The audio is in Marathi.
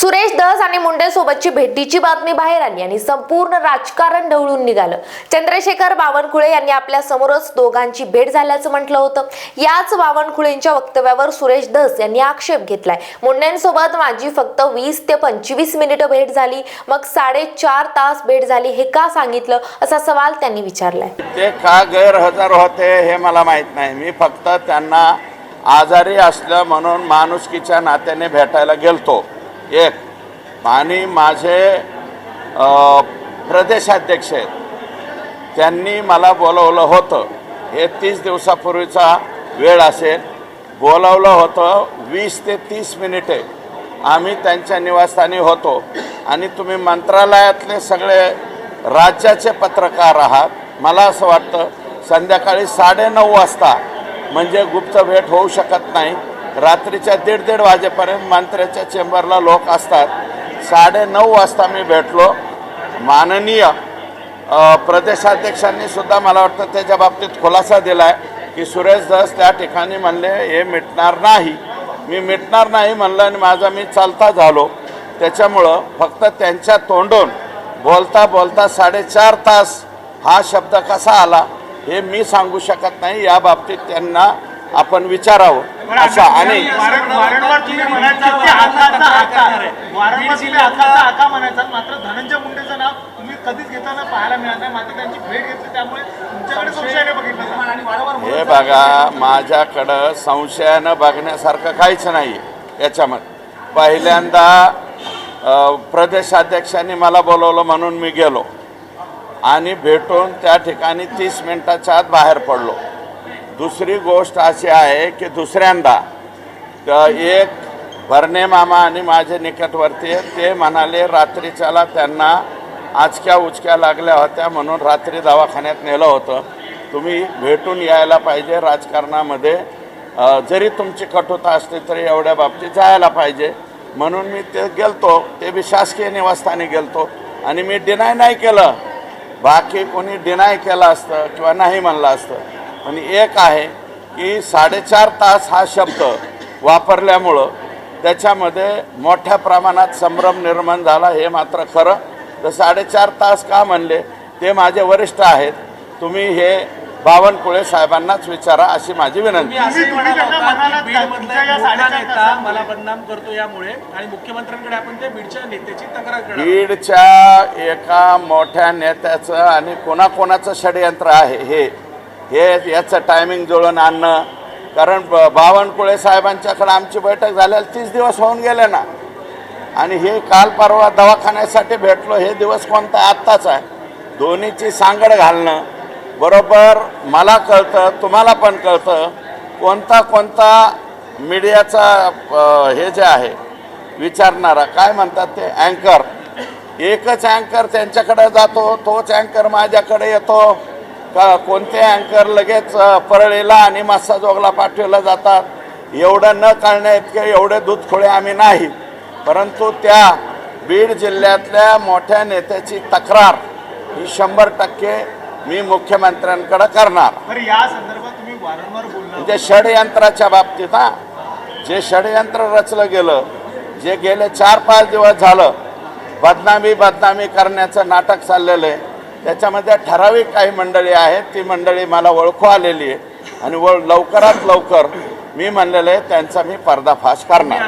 सुरेश दस आणि मुंडे सोबतची भेटीची बातमी बाहेर आली आणि संपूर्ण राजकारण ढवळून निघालं. चंद्रशेखर बावनकुळे यांनी आपल्या समोरच दोघांची भेट झाल्याचं म्हटलं होतं. याच बावनकुळेंच्या वक्तव्यावर सुरेश दस यांनी आक्षेप घेतलाय. मुंडेंसोबत माझी फक्त वीस ते पंचवीस मिनिटं भेट झाली. मग साडेचार तास भेट झाली हे का सांगितलं असा सवाल त्यांनी विचारलाय. ते का गैरहजर होते हे मला माहीत नाही. मी फक्त त्यांना आजारी असलं म्हणून माणुसकीच्या नात्याने भेटायला गेलतो. एक. आणि माझे प्रदेशाध्यक्ष आहेत. त्यांनी मला बोलवलं होतं. हे तीस दिवसापूर्वीचा वेळ असेल. बोलावलं होतं वीस ते तीस मिनिटे. आम्ही त्यांच्या निवासस्थानी होतो. आणि तुम्ही मंत्रालयातले सगळे राज्याचे पत्रकार आहात. मला असं वाटतं संध्याकाळी साडेनऊ वाजता म्हणजे गुप्त भेट होऊ शकत नाही. रात्रीच्या दीड दीड वाजेपर्यंत मंत्र्याच्या चेंबरला लोक असतात. साडेनऊ वाजता मी भेटलो. माननीय प्रदेशाध्यक्षांनी सुद्धा मला वाटतं त्याच्या बाबतीत खुलासा दिला आहे की सुरेश धस त्या ठिकाणी म्हणले हे मिटणार नाही. मी मिटणार नाही म्हणलं आणि माझा मी चालता झालो. त्याच्यामुळं फक्त त्यांच्या तोंडून बोलता बोलता साडेचार तास हा शब्द कसा आला हे मी सांगू शकत नाही. या बाबतीत त्यांना आपण विचारावं. असं आणि वारं- वारंवार तुम्ही म्हणाल की ते हाताचा हाका वारंवार तुम्ही हाताचा हाका म्हणायचा मात्र धनंजय मुंडेचं नाव तुम्ही कधीच घेताना पाहायला मिळालं नाही. मात्र त्यांची भेट घेतली त्यामुळे तुमच्याकडे संशयाने बघितलं जातं. आणि वारंवार हे बघा माझ्याकडं संशयानं बघण्यासारखं काहीच नाही याच्यामध्ये. पहिल्यांदा प्रदेशाध्यक्षांनी मला बोलवलं म्हणून मी गेलो. आणि भेटून त्या ठिकाणी तीस मिनिटाच्या आत बाहेर पडलो. दुसरी गोष्ट अशी आहे की दुसऱ्यांदा तर एक भरणे मामा आणि माझे निकटवर्ती ते म्हणाले रात्रीच्याला त्यांना आचक्या उचक्या लागल्या होत्या म्हणून रात्री दवाखान्यात नेलं होतं. तुम्ही भेटून यायला पाहिजे राजकारणामध्ये. जरी तुमची कटुता असली तरी एवढ्या बाबतीत जायला पाहिजे. म्हणून मी ते गेलतो ते बी शासकीय निवासस्थानी गेलतो. आणि मी डिनाय नाही केलं. बाकी कोणी डिनाय केलं असतं किंवा नाही म्हणलं असतं. पण एक आहे की साडेचार तास हा शब्द वापरल्यामुळं त्याच्यामध्ये मोठ्या प्रमाणात संभ्रम निर्माण झाला हे मात्र खरं. तर साडेचार तास का म्हणले? ते माझे वरिष्ठ आहेत. तुम्ही हे बावनकुळे साहेबांनाच विचारा अशी माझी विनंती. मला बदनाम करतो यामुळे आणि मुख्यमंत्र्यांकडे आपण बीडच्या नेत्याची तक्रार करणार बीडच्या एका मोठ्या नेत्याचं आणि कोणाकोणाचं षडयंत्र आहे हे हे याचं टायमिंग जुळून आणणं. कारण ब- बावनकुळे साहेबांच्याकडं आमची बैठक झाल्याला तीस दिवस होऊन गेले ना. आणि हे काल परवा दवाखान्यासाठी भेटलो हे दिवस कोणता आत्ताच आहे. दोन्हीची सांगड घालणं. बरोबर मला कळतं तुम्हाला पण कळतं कोणता कोणता मीडियाचा हे जे आहे विचारणारा काय म्हणतात ते अँकर एकच अँकर त्यांच्याकडे जातो तोच अँकर माझ्याकडे येतो. का कोणते अँकर लगेच परळीला आणि मस्साजोगला पाठवलं जातात? एवढं न कळण्या इतके एवढे दूधखोळे आम्ही नाही. परंतु त्या बीड जिल्ह्यातल्या मोठ्या नेत्याची तक्रार ही शंभर टक्के मी मुख्यमंत्र्यांकडे करणार. बरं या संदर्भात तुम्ही वारंवार बोलला म्हणजे षडयंत्राच्या बाबतीत हा. जे षडयंत्र रचलं गेलं जे गेले चार पाच दिवस झालं बदनामी बदनामी करण्याचं नाटक चाललेलं आहे. त्याच्यामध्ये ठराविक काही मंडळी आहेत ती मंडळी मला ओळखू आलेली आहे. आणि व लवकरात लवकर मी म्हणलेलं आहे त्यांचा मी पर्दाफाश करणार.